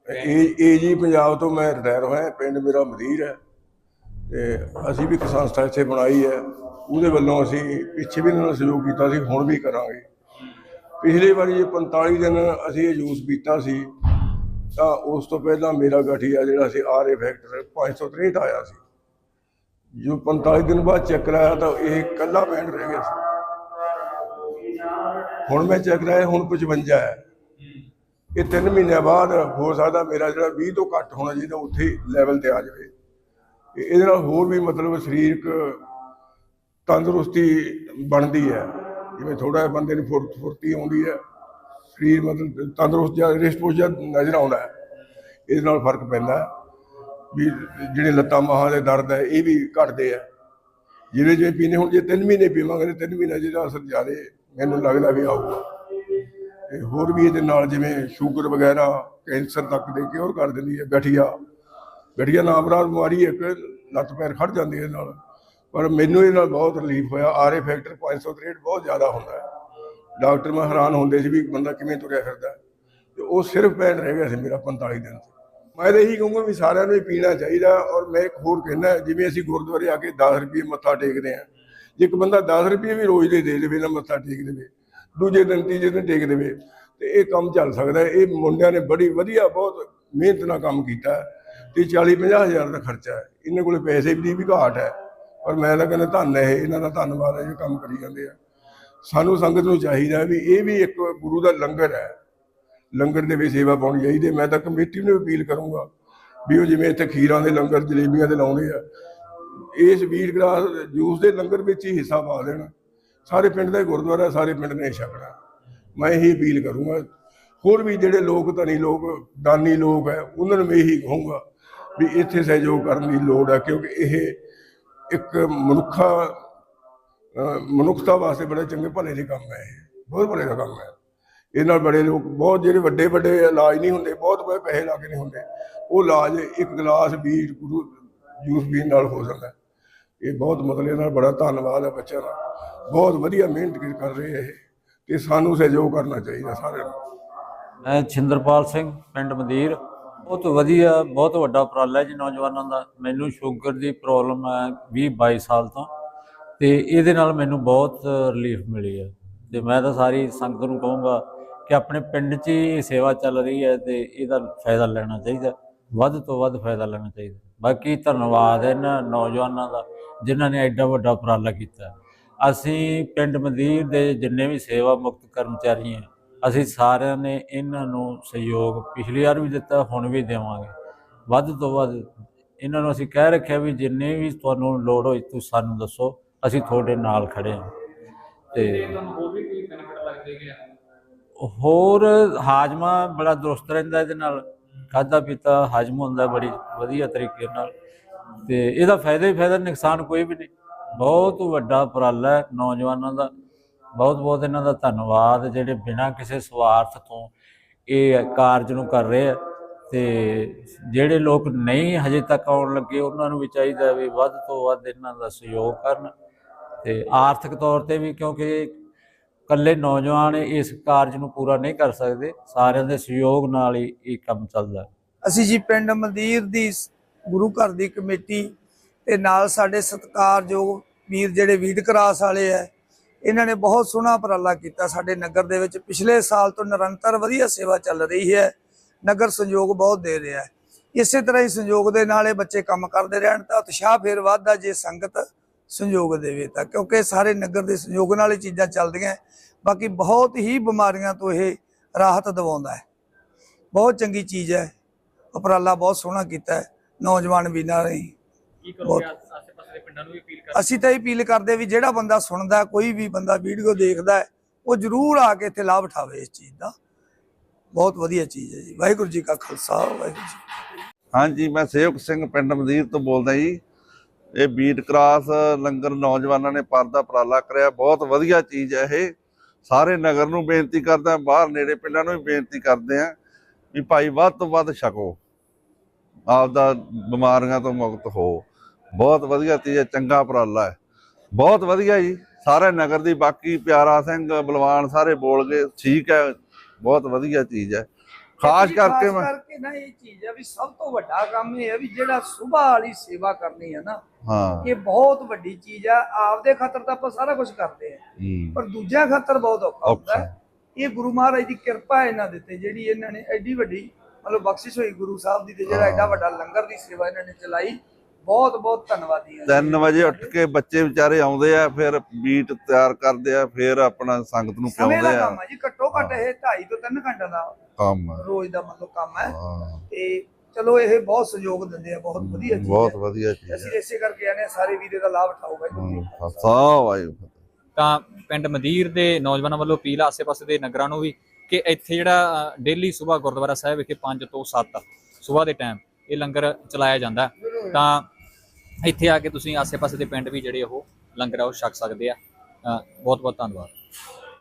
ਏ ਏਜੀ ਪੰਜਾਬ ਤੋਂ ਮੈਂ ਰਿਟਾਇਰ ਹੋਇਆ ਪਿੰਡ ਮੇਰਾ ਮਦੀਰ ਹੈ। ਤੇ ਅਸੀਂ ਵੀ ਇੱਕ ਸੰਸਥਾ ਇੱਥੇ ਬਣਾਈ ਹੈ। ਉਹਦੇ ਵੱਲੋਂ ਅਸੀਂ ਪਿੱਛੇ ਵੀ ਇਹਨਾਂ ਨਾਲ ਸਹਿਯੋਗ ਕੀਤਾ ਸੀ, ਹੁਣ ਵੀ ਕਰਾਂਗੇ। ਪਿਛਲੀ ਵਾਰੀ ਜੇ 45 ਦਿਨ ਅਸੀਂ ਇਹ ਯੂਜ ਪੀਤਾ ਸੀ, ਤਾਂ ਉਸ ਤੋਂ ਪਹਿਲਾਂ ਮੇਰਾ ਗਠੀਆ ਜਿਹੜਾ ਸੀ ਆਰਏ ਫੈਕਟਰ 563 ਆਇਆ ਸੀ। ਜੋ 45 ਦਿਨ ਬਾਅਦ ਚੈੱਕ ਕਰਾਇਆ ਤਾਂ ਇਹ ਕੱਲਾ ਬੈਂਡ ਰਹਿ ਗਿਆ ਸੀ। ਹੁਣ ਮੈਂ ਚੈੱਕ ਕਰਾਇਆ, ਹੁਣ 55 ਹੈ। ਇਹ 3 ਮਹੀਨਿਆਂ ਬਾਅਦ ਹੋ ਸਕਦਾ ਮੇਰਾ ਜਿਹੜਾ 20 ਤੋਂ ਘੱਟ ਹੋਣਾ ਚਾਹੀਦਾ, ਉੱਥੇ ਲੈਵਲ ਤੇ ਆ ਜਾਵੇ। ਇਹਦੇ ਨਾਲ ਹੋਰ ਵੀ ਮਤਲਬ ਸਰੀਰਕ ਤੰਦਰੁਸਤੀ ਬਣਦੀ ਹੈ। ਜਿਵੇਂ ਥੋੜਾ ਬੰਦੇ ਨੂੰ ਫੁਰਤ ਫੁਰਤੀ ਆਉਂਦੀ ਹੈ, ਸਰੀਰ ਮਤਲਬ ਤੰਦਰੁਸਤ ਜਾਂ ਰਿਸਪੋਜ ਜਿਹਾ ਨਜ਼ਰ ਆਉਂਦਾ ਹੈ। ਇਹਦੇ ਨਾਲ ਫ਼ਰਕ ਪੈਂਦਾ ਵੀ ਜਿਹੜੇ ਲੱਤਾਂ ਮਾਹਾਂ ਦੇ ਦਰਦ ਹੈ, ਇਹ ਵੀ ਘਟਦੇ ਆ ਜਿਹੜੇ ਜੇ ਪੀਨੇ ਹੁਣ ਜੇ 3 ਮਹੀਨੇ ਪੀਵਾਂਗੇ ਤੇ 3 ਮਹੀਨੇ ਜਿਹਦਾ ਅਸਰ ਜ਼ਿਆਦਾ ਮੈਨੂੰ ਲੱਗਦਾ ਵੀ ਆਊਗਾ। ਤੇ ਹੋਰ ਵੀ ਇਹਦੇ ਨਾਲ ਜਿਵੇਂ ਸ਼ੂਗਰ ਵਗੈਰਾ, ਕੈਂਸਰ ਤੱਕ ਦੇ ਕਿਉਰ ਕਰ ਦਿੰਦੀ ਹੈ, ਗਠੀਆ। ਗਠੀਆ ਨਾਮਰਾਦ ਬਿਮਾਰੀ ਇੱਕ ਲੱਤ ਪੈਰ ਖੜ ਜਾਂਦੀ ਹੈ ਇਹਦੇ ਨਾਲ। ਪਰ ਮੈਨੂੰ ਇਹ ਨਾਲ ਬਹੁਤ ਰਿਲੀਫ ਹੋਇਆ। ਆਰਏ ਫੈਕਟਰ 563 ਬਹੁਤ ਜ਼ਿਆਦਾ ਹੁੰਦਾ ਹੈ। ਡਾਕਟਰ ਮੈਂ ਹੈਰਾਨ ਹੁੰਦੇ ਸੀ ਵੀ ਬੰਦਾ ਕਿਵੇਂ ਤੁਰਿਆ ਫਿਰਦਾ ਹੈ। ਤੇ ਉਹ ਸਿਰਫ ਪੈਣ ਰਹਿ ਗਿਆ ਸੀ ਮੇਰਾ 45 ਦਿਨ ਮੈਂ ਤਾਂ ਇਹੀ ਕਹੂੰਗਾ ਵੀ ਸਾਰਿਆਂ ਨੂੰ ਇਹ ਪੀਣਾ ਚਾਹੀਦਾ ਔਰ ਮੈਂ ਇੱਕ ਹੋਰ ਕਹਿੰਦਾ ਜਿਵੇਂ ਅਸੀਂ ਗੁਰਦੁਆਰੇ ਆ ਕੇ 10 ਰੁਪਏ ਮੱਥਾ ਟੇਕਦੇ ਆ ਜੇ ਇੱਕ ਬੰਦਾ 10 ਰੁਪਏ ਵੀ ਰੋਜ਼ ਦੇ ਦੇ ਦੇਵੇ ਨਾ ਮੱਥਾ ਟੇਕ ਦੇਵੇ, ਦੂਜੇ ਦਿਨ, ਤੀਜੇ ਦਿਨ ਟੇਕ ਦੇਵੇ, ਤੇ ਇਹ ਕੰਮ ਚੱਲ ਸਕਦਾ ਇਹ ਮੁੰਡਿਆਂ ਨੇ ਬੜੀ ਵਧੀਆ ਬਹੁਤ ਮਿਹਨਤ ਨਾਲ ਕੰਮ ਕੀਤਾ ਤੇ 40 50 ਹਜ਼ਾਰ ਦਾ ਖਰਚਾ ਹੈ। ਇਹਨਾਂ ਕੋਲੇ ਪੈਸੇ ਵੀ ਦੀ ਵੀ ਘਾਟ ਹੈ। ਪਰ ਮੈਂ ਤਾਂ ਕਹਿੰਦਾ ਧੰਨ ਹੈ ਇਹਨਾਂ ਦਾ ਧੰਨਵਾਦ ਹੈ ਜੋ ਕੰਮ ਕਰੀ ਜਾਂਦੇ ਆ। ਸਾਨੂੰ ਸੰਗਤ ਨੂੰ ਚਾਹੀਦਾ ਵੀ ਇਹ ਵੀ ਇੱਕ ਗੁਰੂ ਦਾ ਲੰਗਰ ਹੈ। ਲੰਗਰ ਦੇ ਵਿੱਚ ਸੇਵਾ ਪਾਉਣੀ ਚਾਹੀਦੀ ਹੈ। ਮੈਂ ਤਾਂ ਕਮੇਟੀ ਨੂੰ ਅਪੀਲ ਕਰੂੰਗਾ ਵੀ ਉਹ ਜਿਵੇਂ ਇੱਥੇ ਖੀਰਾਂ ਦੇ ਲੰਗਰ, ਜਲੇਬੀਆਂ ਦੇ ਲਾਉਂਦੇ ਆ, ਇਸ ਵੀਰ ਗਲਾਸ ਜੂਸ ਦੇ ਲੰਗਰ ਵਿੱਚ ਹੀ ਹਿੱਸਾ ਪਾ ਦੇਣਾ। ਸਾਰੇ ਪਿੰਡ ਦਾ ਗੁਰਦੁਆਰਾ, ਸਾਰੇ ਪਿੰਡ ਨੇ ਛਕਣਾ ਮੈਂ ਇਹੀ ਅਪੀਲ ਕਰੂੰਗਾ। ਹੋਰ ਵੀ ਜਿਹੜੇ ਲੋਕ ਧਨੀ ਲੋਕ, ਦਾਨੀ ਲੋਕ ਹੈ, ਉਹਨਾਂ ਨੂੰ ਮੈਂ ਇਹੀ ਕਹੂੰਗਾ ਵੀ ਇੱਥੇ ਸਹਿਯੋਗ ਕਰਨ ਦੀ ਲੋੜ ਹੈ, ਕਿਉਂਕਿ ਇਹ ਇੱਕ ਮਨੁੱਖਾ ਮਨੁੱਖਤਾ ਵਾਸਤੇ ਬੜੇ ਚੰਗੇ ਭਲੇ ਦੇ ਕੰਮ ਹੈ ਇਹ, ਬਹੁਤ ਭਲੇ ਦਾ ਕੰਮ ਹੈ। ਇਹ ਨਾਲ ਬੜੇ ਲੋਕ, ਬਹੁਤ ਜਿਹੜੇ ਵੱਡੇ ਵੱਡੇ ਇਲਾਜ ਨਹੀਂ ਹੁੰਦੇ, ਬਹੁਤ ਪੈਸੇ ਲਾ ਕੇ ਨਹੀਂ ਹੁੰਦੇ, ਉਹ ਇਲਾਜ ਇੱਕ ਗਲਾਸ ਬੀਜ ਗੁਰੂ ਜੂਸ ਪੀਣ ਨਾਲ ਹੋ ਜਾਂਦਾ ਇਹ ਬਹੁਤ ਮਤਲਬ ਇਹਨਾਂ ਨਾਲ ਬੜਾ ਧੰਨਵਾਦ ਹੈ ਬੱਚਿਆਂ ਦਾ, ਬਹੁਤ ਵਧੀਆ ਮਿਹਨਤ ਕਰ- ਰਹੇ ਇਹ, ਤੇ ਸਾਨੂੰ ਸਹਿਯੋਗ ਕਰਨਾ ਚਾਹੀਦਾ ਸਾਰਿਆਂ ਨੂੰ। ਛਿੰਦਰਪਾਲ ਸਿੰਘ, ਪਿੰਡ ਮਦੀਰ। ਬਹੁਤ ਵਧੀਆ, ਬਹੁਤ ਵੱਡਾ ਉਪਰਾਲਾ ਜੀ ਨੌਜਵਾਨਾਂ ਦਾ। ਮੈਨੂੰ ਸ਼ੂਗਰ ਦੀ ਪ੍ਰੋਬਲਮ ਹੈ 20 22 ਸਾਲ ਤੋਂ ਤੇ ਇਹਦੇ ਨਾਲ ਮੈਨੂੰ ਬਹੁਤ ਰਿਲੀਫ ਮਿਲੀ ਹੈ। ਤੇ ਮੈਂ ਤਾਂ ਸਾਰੀ ਸੰਗਤ ਨੂੰ ਕਹੂੰਗਾ ਕਿ ਆਪਣੇ ਪਿੰਡ 'ਚ ਹੀ ਇਹ ਸੇਵਾ ਚੱਲ ਰਹੀ ਹੈ ਤੇ ਇਹਦਾ ਫਾਇਦਾ ਲੈਣਾ ਚਾਹੀਦਾ। ਵੱਧ ਤੋਂ ਵੱਧ ਫਾਇਦਾ ਲੈਣਾ ਚਾਹੀਦਾ। ਬਾਕੀ ਧੰਨਵਾਦ ਇਹਨਾਂ ਨੌਜਵਾਨਾਂ ਦਾ ਜਿਨ੍ਹਾਂ ਨੇ ਐਡਾ ਵੱਡਾ ਉਪਰਾਲਾ ਕੀਤਾ। ਅਸੀਂ ਪਿੰਡ ਮਦੀਰ ਦੇ ਜਿੰਨੇ ਵੀ ਸੇਵਾ ਮੁਕਤ ਕਰਮਚਾਰੀ ਹੈ ਅਸੀਂ ਸਾਰਿਆਂ ਨੇ ਇਹਨਾਂ ਨੂੰ ਸਹਿਯੋਗ ਪਿਛਲੀ ਵਾਰ ਵੀ ਦਿੱਤਾ, ਹੁਣ ਵੀ ਦੇਵਾਂਗੇ। ਵੱਧ ਤੋਂ ਵੱਧ ਇਹਨਾਂ ਨੂੰ ਅਸੀਂ ਕਹਿ ਰੱਖਿਆ ਵੀ ਜਿੰਨੇ ਵੀ ਤੁਹਾਨੂੰ ਲੋੜ ਹੋਈ, ਤੁਸੀਂ ਸਾਨੂੰ ਦੱਸੋ, ਅਸੀਂ ਤੁਹਾਡੇ ਨਾਲ ਖੜੇ ਹਾਂ। ਤੇ ਹੋਰ ਵੀ ਹਾਜਮਾ ਬੜਾ ਦੁਰਸਤ ਰਹਿੰਦਾ ਇਹਦੇ ਨਾਲ। ਖਾਦਾ ਪੀਤਾ ਹਜਮ ਹੁੰਦਾ ਬੜੀ ਵਧੀਆ ਤਰੀਕੇ ਨਾਲ। ਤੇ ਇਹਦਾ ਫਾਇਦਾ ਹੀ ਫਾਇਦਾ, ਨੁਕਸਾਨ ਕੋਈ ਵੀ ਨਹੀਂ। ਬਹੁਤ ਵੱਡਾ ਉਪਰਾਲਾ ਹੈ ਨੌਜਵਾਨਾਂ ਦਾ। ਬਹੁਤ ਬਹੁਤ ਇਹਨਾਂ ਦਾ ਧੰਨਵਾਦ, ਜਿਹੜੇ ਬਿਨਾਂ ਕਿਸੇ ਸਵਾਰਥ ਤੋਂ ਇਹ ਕਾਰਜ ਨੂੰ ਕਰ ਰਹੇ ਆ। ਤੇ ਜਿਹੜੇ ਲੋਕ ਨਹੀਂ ਹਜੇ ਤੱਕ ਆਉਣ ਲੱਗੇ, ਉਹਨਾਂ ਨੂੰ ਵੀ ਚਾਹੀਦਾ ਵੀ ਵੱਧ ਤੋਂ ਵੱਧ ਇਹਨਾਂ ਦਾ ਸਹਿਯੋਗ ਕਰਨ। ਤੇ ਆਰਥਿਕ ਤੌਰ ਤੇ ਵੀ ਕਿਉਂਕਿ ਇਕੱਲੇ ਨੌਜਵਾਨ ਇਸ ਕਾਰਜ ਨੂੰ ਪੂਰਾ ਨਹੀਂ ਕਰ ਸਕਦੇ, ਸਾਰਿਆਂ ਦੇ ਸਹਿਯੋਗ ਨਾਲ ਹੀ ਇਹ ਕੰਮ ਚੱਲਦਾ। ਅਸੀਂ ਜੀ ਪਿੰਡ ਮੰਦੀਰ ਦੀ ਗੁਰੂ ਘਰ ਦੀ ਕਮੇਟੀ ਤੇ ਨਾਲ ਸਾਡੇ ਸਤਿਕਾਰਯੋਗ ਵੀਰ ਜਿਹੜੇ ਵੀਡ ਕਰਾਸ ਵਾਲੇ ਐ ਇਹਨਾਂ ਨੇ ਬਹੁਤ ਸੋਹਣਾ ਉਪਰਾਲਾ ਕੀਤਾ ਸਾਡੇ ਨਗਰ ਦੇ ਵਿੱਚ। ਪਿਛਲੇ ਸਾਲ ਤੋਂ ਨਿਰੰਤਰ ਵਧੀਆ ਸੇਵਾ ਚੱਲ ਰਹੀ ਹੈ। ਨਗਰ ਸੰਯੋਗ ਬਹੁਤ ਦੇ ਰਿਹਾ ਹੈ। ਇਸੇ ਤਰ੍ਹਾਂ ਹੀ ਸੰਯੋਗ ਦੇ ਨਾਲ ਇਹ ਬੱਚੇ ਕੰਮ ਕਰਦੇ ਰਹਿਣ ਤਾਂ ਉਤਸ਼ਾਹ ਫੇਰ ਵੱਧਦਾ ਜੇ ਸੰਗਤ ਸੰਯੋਗ ਦੇਵੇ ਤਾਂ ਕਿਉਂਕਿ ਸਾਰੇ ਨਗਰ ਦੇ ਸੰਯੋਗ ਨਾਲ ਹੀ ਚੀਜ਼ਾਂ ਚੱਲਦੀਆਂ ਬਾਕੀ ਬਹੁਤ ਹੀ ਬਿਮਾਰੀਆਂ ਤੋਂ ਇਹ ਰਾਹਤ ਦਿਵਾਉਂਦਾ ਹੈ। ਬਹੁਤ ਚੰਗੀ ਚੀਜ਼ ਹੈ। ਉਪਰਾਲਾ ਬਹੁਤ ਸੋਹਣਾ ਕੀਤਾ ਹੈ। ਨੌਜਵਾਨ ਵੀਰਾਂ ਨੇ। ਕੀ ਕਰੋਗੇ? ਆਸੇ ਪਾਸੇ ਦੇ ਪਿੰਡਾਂ ਨੂੰ ਵੀ ਅਪੀਲ ਕਰ ਅਸੀਂ ਤਾਂ ਇਹ ਅਪੀਲ ਕਰਦੇ ਵੀ ਜਿਹੜਾ ਬੰਦਾ ਸੁਣਦਾ ਕੋਈ ਵੀ ਬੰਦਾ ਵੀਡੀਓ ਦੇਖਦਾ ਉਹ ਜ਼ਰੂਰ ਆ ਕੇ ਇੱਥੇ ਲਾਭ ਉਠਾਵੇ ਇਸ ਚੀਜ਼ ਦਾ। ਬਹੁਤ ਵਧੀਆ ਚੀਜ਼ ਹੈ ਜੀ। ਵਾਹਿਗੁਰੂ ਜੀ ਕਾ ਖਾਲਸਾ ਵਾਹਿਗੁਰੂ ਜੀ। ਹਾਂਜੀ ਮੈਂ ਸੇਵਕ ਸਿੰਘ ਪਿੰਡ ਮਦੀਰ ਤੋਂ ਬੋਲਦਾ ਜੀ। ਇਹ ਬੀਟ ਕਰਾਸ ਲੰਗਰ ਨੌਜਵਾਨਾਂ ਨੇ ਪਰਦਾ ਉਪਰਾਲਾ ਕਰਿਆ। ਬਹੁਤ ਵਧੀਆ ਚੀਜ਼ ਹੈ ਇਹ। ਸਾਰੇ ਨਗਰ ਨੂੰ ਬੇਨਤੀ ਕਰਦਾ ਬਾਹਰ ਨੇੜੇ ਪਿੰਡਾਂ ਨੂੰ ਵੀ ਬੇਨਤੀ ਕਰਦੇ ਆ ਵੀ ਭਾਈ ਵੱਧ ਤੋਂ ਵੱਧ ਛਕੋ। ਆਪਦਾ ਬਿਮਾਰੀਆਂ ਤੋਂ ਮੁਕਤ ਹੋ। ਬਹੁਤ ਵਧੀਆ ਚੀਜ਼ ਹੈ ਚੰਗਾ ਉਪਰਾਲਾ ਹੈ। ਬਹੁਤ ਵਧੀਆ ਜੀ ਸਾਰੇ ਨਗਰ ਦੀ ਬਾਕੀ ਪਿਆਰਾ ਸਿੰਘ ਬਲਵਾਨ ਸਾਰੇ ਬੋਲ ਗਏ ਠੀਕ ਹੈ ਬਹੁਤ ਵਧੀਆ ਚੀਜ਼ ਹੈ। ਖਾਸ ਕਰਕੇ ਮੈਂ ਕਰਕੇ ਨਾ ਇਹ ਚੀਜ਼ ਹੈ ਵੀ ਸਭ ਤੋਂ ਵੱਡਾ ਕੰਮ ਇਹ ਹੈ ਵੀ ਜਿਹੜਾ ਸੁਭਾ ਵਾਲੀ ਸੇਵਾ ਕਰਨੀ ਹੈ ਨਾ ਹਾਂ। ਇਹ ਬਹੁਤ ਵੱਡੀ ਚੀਜ਼ ਆ ਆਪਦੇ ਖਾਤਰ ਤਾਂ ਆਪਾਂ ਸਾਰਾ ਕੁਝ ਕਰਦੇ ਆ ਪਰ ਦੂਜਿਆਂ ਖਾਤਰ ਬਹੁਤ ਔਖਾ ਹੁੰਦਾ ਹੈ। ਇਹ ਗੁਰੂ ਮਹਾਰਾਜ ਦੀ ਕਿਰਪਾ ਹੈ ਇਹਨਾਂ ਦੇ ਤੇ ਜਿਹੜੀ ਇਹਨਾਂ ਨੇ ਐਡੀ ਵੱਡੀ ਮਤਲਬ ਬਖਸ਼ਿਸ਼ ਹੋਈ ਗੁਰੂ ਸਾਹਿਬ ਦੀ ਤੇ ਜਿਹੜਾ ਐਡਾ ਵੱਡਾ ਲੰਗਰ ਦੀ ਸੇਵਾ ਇਹਨਾਂ ਨੇ ਚਲਾਈ ਬਹੁਤ ਬਹੁਤ ਧੰਨਵਾਦੀ ਹਾਂ 3 ਵਜੇ ਉੱਠ ਕੇ ਬੱਚੇ ਵਿਚਾਰੇ ਆਉਂਦੇ ਆ ਫਿਰ ਬੀਟ ਤਿਆਰ ਕਰਦੇ ਆ ਫਿਰ ਆਪਣਾ ਸੰਗਤ ਨੂੰ ਸਮੇਂ ਦਾ ਪਿਆਉਂਦੇ ਆ। ਕੰਮ ਹੈ ਜੀ ਘੱਟੋ ਘੱਟ ਇਹ 2.5 ਤੋਂ 3 ਘੰਟੇ ਦਾ ਕੰਮ ਆ। ਰੋਜ਼ ਦਾ ਮਤਲਬ ਕੰਮ ਹੈ ਹਾਂ, ਤੇ ਚਲੋ ਇਹ ਬਹੁਤ ਸਹਿਯੋਗ ਦਿੰਦੇ ਆ ਬਹੁਤ ਵਧੀਆ ਚੀਜ਼ ਬਹੁਤ ਹੈ ਵਧੀਆ ਚੀਜ਼ ਅਸੀਂ ਇਸੇ ਕਰਕੇ ਆਨੇ ਸਾਰੇ ਵੀਰੇ ਦਾ ਲਾਭ ਉਠਾਓ ਬਾਈ ਜੀ ਹੂੰ, ਸਾ ਵਾਹਿਗੁਰੂ ਤਾਂ ਪਿੰਡ ਮਦੀਰ ਦੇ ਨੌਜਵਾਨਾਂ ਵੱਲੋਂ ਅਪੀਲ ਆ ਆਸੇ-ਪਾਸੇ ਦੇ ਨਗਰਾਂ ਨੂੰ ਵੀ ਕਿ ਇੱਥੇ ਜਿਹੜਾ ਡੇਲੀ ਸਵੇਰ ਗੁਰਦੁਆਰਾ ਸਾਹਿਬ ਵਿਖੇ 5 ਤੋਂ 7 ਸਵੇਰ ਦੇ ਟਾਈਮ ਇਹ ਲੰਗਰ ਚਲਾਇਆ ਜਾਂਦਾ। ਹੈ। ਤਾਂ ਇੱਥੇ ਆ ਕੇ ਤੁਸੀਂ ਆਸੇ-ਪਾਸੇ ਦੇ ਪਿੰਡ ਵੀ ਜਿਹੜੇ ਉਹ ਲੰਗਰ ਆ ਉਹ ਛਕ ਸਕਦੇ ਆ। ਬਹੁਤ ਬਹੁਤ ਧੰਨਵਾਦ।